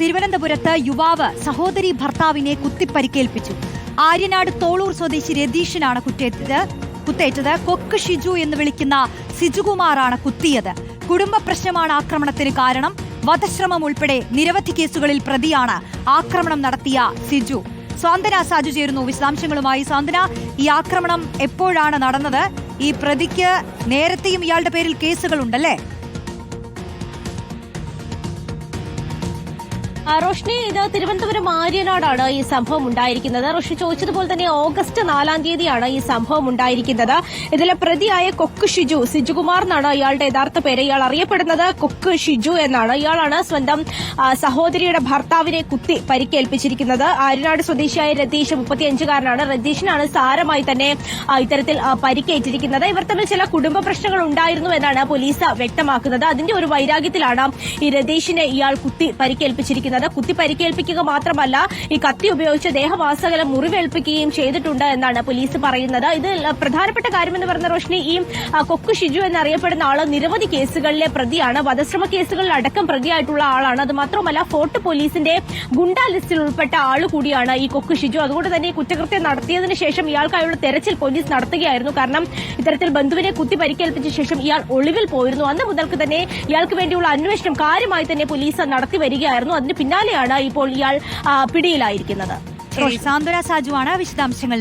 തിരുവനന്തപുരത്ത് യുവാവ് സഹോദരി ഭർത്താവിനെ കുത്തിപ്പരിക്കേൽപ്പിച്ചു. ആര്യനാട് തോളൂർ സ്വദേശി രതീഷിനാണ് കുറ്റേറ്റത്. കുത്തേറ്റത് കൊക്ക് ഷിജു എന്ന് വിളിക്കുന്ന സിജുകുമാറാണ് കുത്തിയത്. കുടുംബ പ്രശ്നമാണ് ആക്രമണത്തിന് കാരണം. വധശ്രമം ഉൾപ്പെടെ നിരവധി കേസുകളിൽ പ്രതിയാണ് ആക്രമണം നടത്തിയ സിജു. സാന്ത്വന സാജു ചേരുന്നു. വിശദാംശങ്ങളുമായി സാന്ത്വന ഈ ആക്രമണം എപ്പോഴാണ് നടന്നത്? ഈ പ്രതിക്ക് നേരത്തെയും ഇയാളുടെ പേരിൽ കേസുകളുണ്ടല്ലേ? റോഷ്നി ഇത് തിരുവനന്തപുരം ആര്യനാടാണ് ഈ സംഭവം ഉണ്ടായിരിക്കുന്നത്. റോഷ്നി ചോദിച്ചതുപോലെ തന്നെ ഓഗസ്റ്റ് നാലാം തീയതിയാണ് ഈ സംഭവം ഉണ്ടായിരിക്കുന്നത്. ഇതിലെ പ്രതിയായ കൊക്ക് ഷിജു സിജുകുമാർ എന്നാണ് ഇയാളുടെ യഥാർത്ഥ പേര്. ഇയാൾ അറിയപ്പെടുന്നത് കൊക്ക് ഷിജു എന്നാണ്. ഇയാളാണ് സ്വന്തം സഹോദരിയുടെ ഭർത്താവിനെ കുത്തി പരിക്കേൽപ്പിച്ചിരിക്കുന്നത്. ആര്യനാട് സ്വദേശിയായ രതീഷ് മുപ്പത്തിയഞ്ചുകാരനാണ്. രതീഷിനാണ് സാരമായി തന്നെ ഇത്തരത്തിൽ പരിക്കേറ്റിരിക്കുന്നത്. ഇവർ തമ്മിൽ ചില കുടുംബ പ്രശ്നങ്ങൾ ഉണ്ടായിരുന്നു എന്നാണ് പോലീസ് വ്യക്തമാക്കുന്നത്. അതിന്റെ ഒരു വൈരാഗ്യത്തിലാണ് ഈ രതീഷിനെ ഇയാൾ കുത്തി പരിക്കേൽപ്പിച്ചിരിക്കുന്നത്. കുത്തി പരിക്കേൽപ്പിക്കുക മാത്രമല്ല ഈ കത്തി ഉപയോഗിച്ച് ദേഹവാസകലം മുറിവേൽപ്പിക്കുകയും ചെയ്തിട്ടുണ്ട് എന്നാണ് പോലീസ് പറയുന്നത്. ഇത് പ്രധാനപ്പെട്ട കാര്യമെന്ന് പറഞ്ഞ റോഷ്നി ഈ കൊക്കു ഷിജു എന്നറിയപ്പെടുന്ന ആൾ നിരവധി കേസുകളിലെ പ്രതിയാണ്. വധശ്രമ കേസുകളിൽ അടക്കം പ്രതിയായിട്ടുള്ള ആളാണ്. അത് മാത്രമല്ല ഫോർട്ട് പോലീസിന്റെ ഗുണ്ടാ ലിസ്റ്റിൽ ഉൾപ്പെട്ട ആൾ കൂടിയാണ് ഈ കൊക്കു ഷിജു. അതുകൊണ്ട് തന്നെ കുറ്റകൃത്യം നടത്തിയതിനു ശേഷം ഇയാൾക്കായുള്ള തെരച്ചിൽ പോലീസ് നടത്തുകയായിരുന്നു. കാരണം ഇത്തരത്തിൽ ബന്ധുവിനെ കുത്തി പരിക്കേൽപ്പിച്ച ശേഷം ഇയാൾ ഒളിവിൽ പോയിരുന്നു. അന്ന് മുതൽക്ക് തന്നെ ഇയാൾക്ക് വേണ്ടിയുള്ള അന്വേഷണം കാര്യമായി തന്നെ പോലീസ് നടത്തി വരികയായിരുന്നു. അതിന് പിന്നാലെയാണ് ഇപ്പോൾ ഇയാൾ പിടിയിലായിരിക്കുന്നത്. സാന്ത്വന സാജുവാണ് വിശദാംശങ്ങൾ